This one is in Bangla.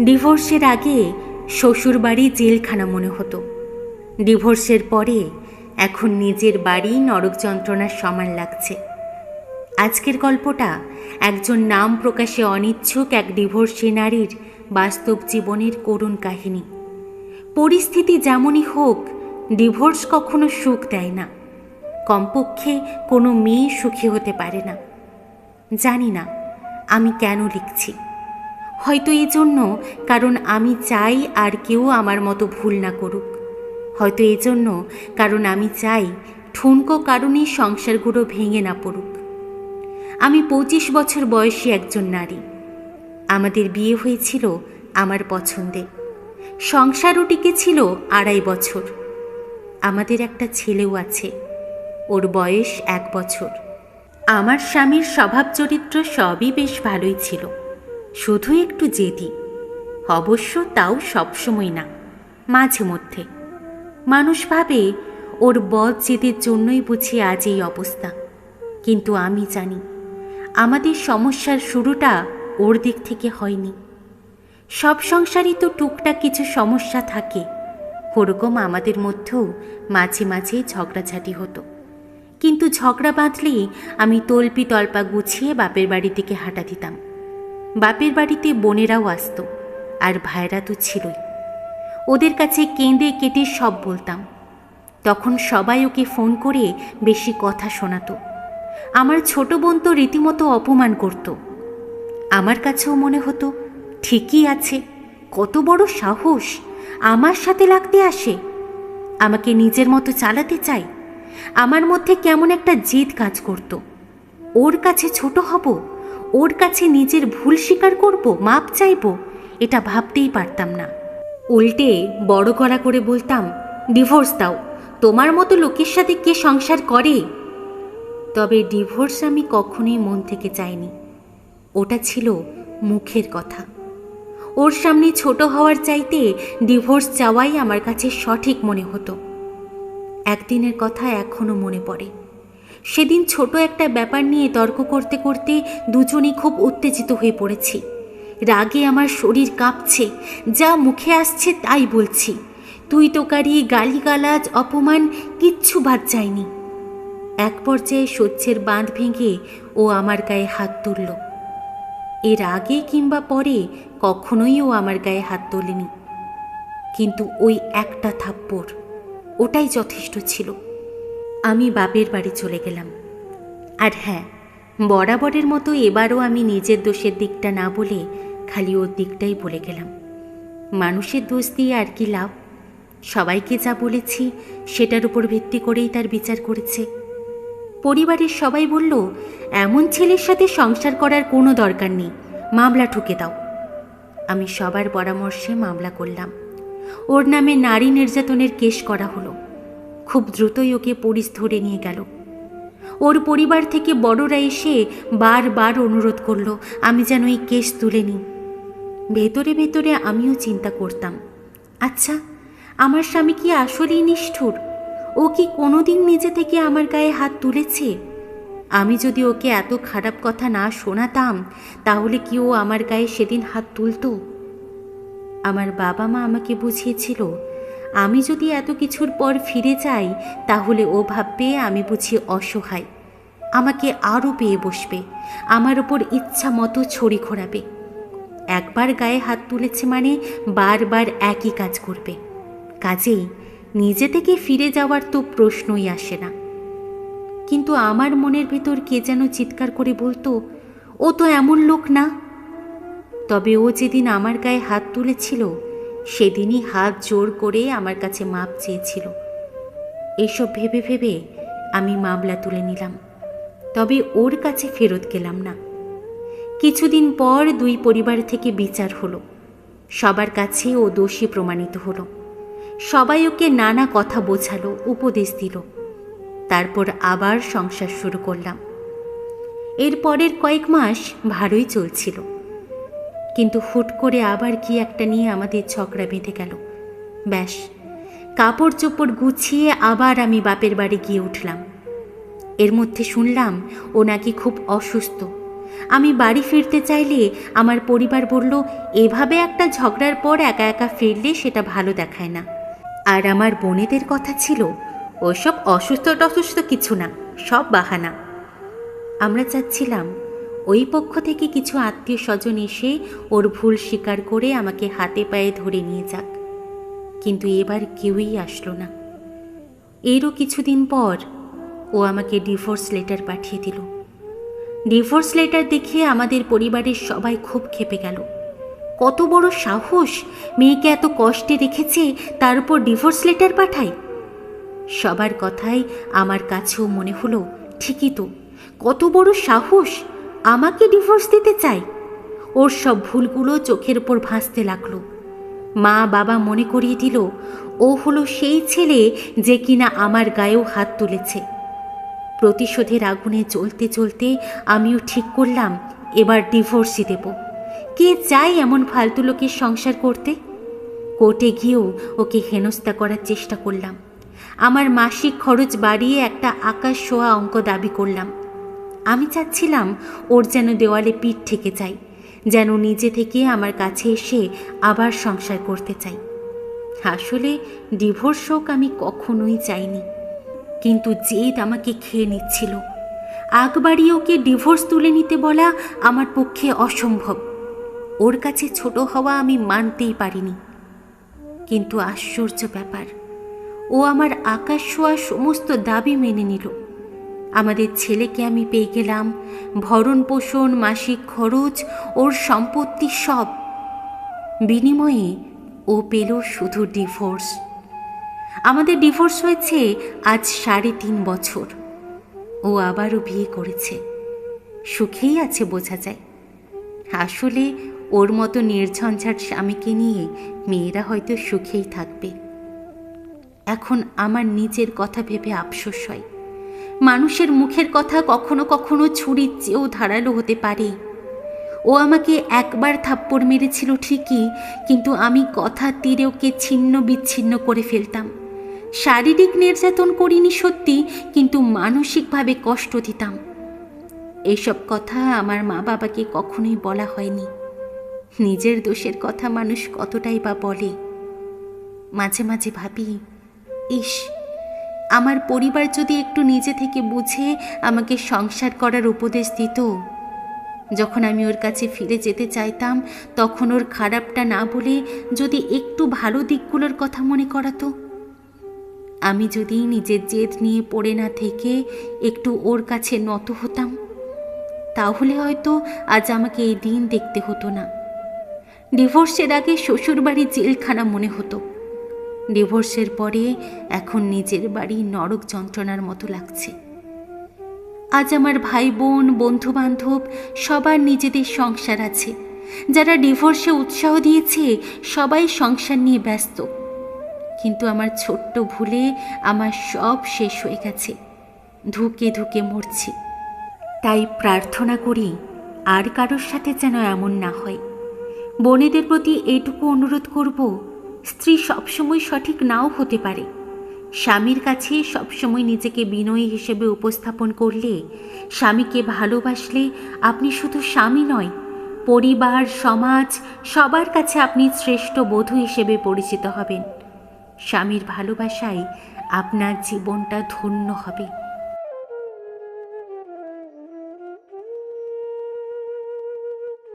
ডিভোর্সের আগে শ্বশুরবাড়ি জেলখানা মনে হতো। ডিভোর্সের পরে এখন নিজের বাড়ি নরক যন্ত্রণার সমান লাগছে। আজকের গল্পটা একজন নাম প্রকাশে অনিচ্ছুক এক ডিভোর্সি নারীর বাস্তব জীবনের করুণ কাহিনী। পরিস্থিতি যেমনই হোক, ডিভোর্স কখনো সুখ দেয় না। কমপক্ষে কোনো মেয়ে সুখী হতে পারে না। জানি না আমি কেন লিখছি। হয়তো এই জন্য কারণ আমি চাই আর কেউ আমার মতো ভুল না করুক। হয়তো এজন্য কারণ আমি চাই ঠুনকো কারণেই সংসারগুলো ভেঙে না পড়ুক। আমি পঁচিশ বছর বয়সী একজন নারী। আমাদের বিয়ে হয়েছিল আমার পছন্দে। সংসারও টিকেছিল আড়াই বছর। আমাদের একটা ছেলেও আছে, ওর বয়স এক বছর। আমার স্বামীর স্বভাব চরিত্র সবই বেশ ভালোই ছিল। শুধু একটু জেদি। অবশ্য তাও সবসময় না, মাঝে মধ্যে। মানুষ ভাবে ওর বদ জেদের জন্যই বুঝি আজ এই অবস্থা। কিন্তু আমি জানি, আমাদের সমস্যার শুরুটা ওর দিক থেকে হয়নি। সব সংসারই তো টুকটাক কিছু সমস্যা থাকে। ওরকম আমাদের মধ্যেও মাঝে মাঝে ঝগড়াঝাটি হতো। কিন্তু ঝগড়া বাঁধলেই আমি তল্পি তল্পা গুছিয়ে বাপের বাড়ি থেকে হাঁটা দিতাম। বাপের বাড়িতে বোনেরাও আসতো, আর ভাইরা তো ছিলই। ওদের কাছে কেঁদে কেটে সব বলতাম। তখন সবাই ওকে ফোন করে বেশি কথা শোনাতো। আমার ছোট বোন তো রীতিমতো অপমান করত। আমার কাছেও মনে হতো, ঠিকই আছে, কত বড় সাহস, আমার সাথে লাগতে আসে। আমাকে নিজের মতো চালাতে চাই আমার মধ্যে কেমন একটা জেদ কাজ করত। ওর কাছে ছোট হব ওর কাছে নিজের ভুল স্বীকার করব, মাপ চাইব, এটা ভাবতেই পারতাম না। উল্টে বড় করা করে বলতাম, ডিভোর্স দাও, তোমার মতো লোকের সাথে কে সংসার করে? তবে ডিভোর্স আমি কখনোই মন থেকে চাইনি। ওটা ছিল মুখের কথা। ওর সামনে ছোট হওয়ার চাইতে ডিভোর্স চাওয়াই আমার কাছে সঠিক মনে হতো। একদিনের কথা এখনও মনে পড়ে। সেদিন ছোট একটা ব্যাপার নিয়ে তর্ক করতে করতে দুজনেই খুব উত্তেজিত হয়ে পড়েছি। রাগে আমার শরীর কাঁপছে, যা মুখে আসছে তাই বলছি। তুই তোকারি গালিগালাজ, অপমান, কিচ্ছু বাদ যায়নি। এক পর্যায়ে সহ্যের বাঁধ ভেঙে ও আমার গায়ে হাত তুলল। এর আগে কিংবা পরে কখনোই ও আমার গায়ে হাত তোলেনি। কিন্তু ওই একটা থাপ্পড়, ওটাই যথেষ্ট ছিল। আমি বাপের বাড়ি চলে গেলাম। আর হ্যাঁ বরাবরের মতো এবারও আমি নিজের দোষের দিকটা না বলে খালি ওর দিকটাই বলে গেলাম। মানুষের দোষ দিয়ে আর কি লাভ? সবাইকে যা বলেছি সেটার উপর ভিত্তি করেই তার বিচার করেছে। পরিবারের সবাই বলল, এমন ছেলের সাথে সংসার করার কোনো দরকার নেই, মামলা ঠুকে দাও। আমি সবার পরামর্শে মামলা করলাম। ওর নামে নারী নির্যাতনের কেস করা হলো। খুব দ্রুতই ওকে পুলিশ ধরে নিয়ে গেল। ওর পরিবার থেকে বড়রা এসে বারবার অনুরোধ করল, আমি যেন এই কেস তুলে নিই। ভেতরে ভেতরে আমিও চিন্তা করতাম আচ্ছা আমার স্বামী কি আসলেই নিষ্ঠুর? ও কি কোনোদিন নিজে থেকে আমার গায়ে হাত তুলেছে? আমি যদি ওকে এত খারাপ কথা না শোনাতাম, তাহলে কি ও আমার গায়ে সেদিন হাত তুলতো? আমার বাবা মা আমাকে বুঝিয়েছিল আমি যদি এত কিছুর পর ফিরে যাই, তাহলে ও ভাববে আমি বুঝি অসহায়। আমাকে আরও পেয়ে বসবে, আমার ওপর ইচ্ছা মতো ছড়ি ঘোরাবে। একবার গায়ে হাত তুলেছে মানে বারবার একই কাজ করবে। কাজেই নিজে থেকে ফিরে যাওয়ার তো প্রশ্নই আসে না। কিন্তু আমার মনের ভেতর কে যেন চিৎকার করে বলতো, ও তো এমন লোক না? তবে ও যেদিন আমার গায়ে হাত তুলেছিল সেদিনই হাত জোর করে আমার কাছে মাপ চেয়েছিল। এসব ভেবে ভেবে আমি মামলা তুলে নিলাম। তবে ওর কাছে ফেরত গেলাম না। কিছুদিন পর দুই পরিবার থেকে বিচার হলো। সবার কাছে ও দোষী প্রমাণিত হলো। সবাই ওকে নানা কথা বোঝালো, উপদেশ দিল। তারপর আবার সংসার শুরু করলাম। এর পরের কয়েক মাস ভালোই চলছিল। কিন্তু হুট করে আবার কি একটা নিয়ে আমাদের ঝগড়া বেঁধে গেল। ব্যাস কাপড় চোপড় গুছিয়ে আবার আমি বাপের বাড়ি গিয়ে উঠলাম। এর মধ্যে শুনলাম ও নাকি খুব অসুস্থ। আমি বাড়ি ফিরতে চাইলে আমার পরিবার বলল, এভাবে একটা ঝগড়ার পর একা একা ফিরলে সেটা ভালো দেখায় না। আর আমার বোনেদের কথা ছিল, ওসব অসুস্থ টসুস্থ কিছু না, সব বাহানা। আমরা চাচ্ছিলাম ওই পক্ষ থেকে কিছু আত্মীয় স্বজন এসে ওর ভুল স্বীকার করে আমাকে হাতে পায়ে ধরে নিয়ে যাক। কিন্তু এবার কেউই আসলো না। এরও কিছুদিন পর ও আমাকে ডিভোর্স লেটার পাঠিয়ে দিল। ডিভোর্স লেটার দেখে আমাদের পরিবারের সবাই খুব ক্ষেপে গেল। কত বড় সাহস! মেয়েকে এত কষ্টে রেখেছে, তার উপর ডিভোর্স লেটার পাঠায় সবার কথাই আমার কাছেও মনে হলো, ঠিকই তো। কত বড় সাহস! আমাকে ডিভোর্স দিতে চায়। ওর সব ভুলগুলো চোখের ওপর ভাসতে লাগল। মা বাবা মনে করিয়ে দিল, ও হলো সেই ছেলে যে কিনা আমার গায়েও হাত তুলেছে। প্রতিশোধের আগুনে জ্বলতে চলতে আমিও ঠিক করলাম, এবার ডিভোর্সই দেব। কে চায় এমন ফালতু লোকের সংসার করতে? কোর্টে গিয়েও ওকে হেনস্থা করার চেষ্টা করলাম। আমার মাসিক খরচ বাড়িয়ে একটা আকাশ শোয়া অঙ্ক দাবি করলাম। আমি চাচ্ছিলাম ওর যেন দেওয়ালে পিঠ থেকে চাই যেন নিজে থেকে আমার কাছে এসে আবার সংসার করতে চাই। আসলে ডিভোর্স হোক আমি কখনোই চাইনি, কিন্তু জেদ আমাকে খেয়ে নিচ্ছিল। আগ বাড়িয়ে ওকে ডিভোর্স তুলে নিতে বলা আমার পক্ষে অসম্ভব। ওর কাছে ছোট হওয়া আমি মানতেই পারিনি। কিন্তু আশ্চর্য ব্যাপার, ও আমার আকাশ ছোঁয়া সমস্ত দাবি মেনে নিল। আমাদের ছেলেকে আমি পেয়ে গেলাম। ভরণ পোষণ, মাসিক খরচ, ওর সম্পত্তি সব। বিনিময়ে ও পেল শুধু ডিভোর্স। আমাদের ডিভোর্স হয়েছে আজ সাড়ে তিন বছর। ও আবারও বিয়ে করেছে। সুখেই আছে বোঝা যায়। আসলে ওর মতো নির্ঝঞ্ঝাট স্বামীকে নিয়ে মেয়েরা হয়তো সুখেই থাকবে। এখন আমার নিজের কথা ভেবে আফসোস হয়। মানুষের মুখের কথা কখনো কখনো ছুরির চেয়েও ধারালো হতে পারে। ও আমাকে একবার থাপ্পড় মেরেছিল ঠিকই, কিন্তু আমি কথা তীরে ওকে ছিন্ন বিচ্ছিন্ন করে ফেলতাম। শারীরিক নির্যাতন করিনি সত্যি, কিন্তু মানসিকভাবে কষ্ট দিতাম। এইসব কথা আমার মা বাবাকে কখনোই বলা হয়নি। নিজের দোষের কথা মানুষ কতটাই বা বলে। মাঝে মাঝে ভাবি, ইস আমার পরিবার যদি একটু নিজে থেকে বুঝে আমাকে সংসার করার উপদেশ দিত। যখন আমি ওর কাছে ফিরে যেতে চাইতাম, তখন ওর খারাপটা না বলে যদি একটু ভালো দিকগুলোর কথা মনে করাতো। আমি যদি নিজের জেদ নিয়ে পড়ে না থেকে একটু ওর কাছে নত হতাম, তাহলে হয়তো আজ আমাকে এই দিন দেখতে হতো না। ডিভোর্সের আগে শ্বশুরবাড়ি জেলখানা মনে হতো। ডিভোর্সের পরে এখন নিজের বাড়ি নরক যন্ত্রণার মতো লাগছে। আজ আমার ভাই বোন বন্ধু বান্ধব সবার নিজেদের সংসার আছে। যারা ডিভোর্সে উৎসাহ দিয়েছে, সবাই সংসার নিয়ে ব্যস্ত। কিন্তু আমার ছোট্ট ভুলে আমার সব শেষ হয়ে গেছে। ধুকে ধুকে মরছি। তাই প্রার্থনা করি আর কারোর সাথে যেন এমন না হয়। বোনেদের প্রতি এইটুকু অনুরোধ করব স্ত্রী সবসময় সঠিক নাও হতে পারে। স্বামীর কাছে সবসময় নিজেকে বিনয়ী হিসেবে উপস্থাপন করলে, স্বামীকে ভালোবাসলে আপনি শুধু স্বামী নয়, পরিবার, সমাজ, সবার কাছে আপনি শ্রেষ্ঠ বধূ হিসেবে পরিচিত হবেন। স্বামীর ভালোবাসায় আপনার জীবনটা ধন্য হবে।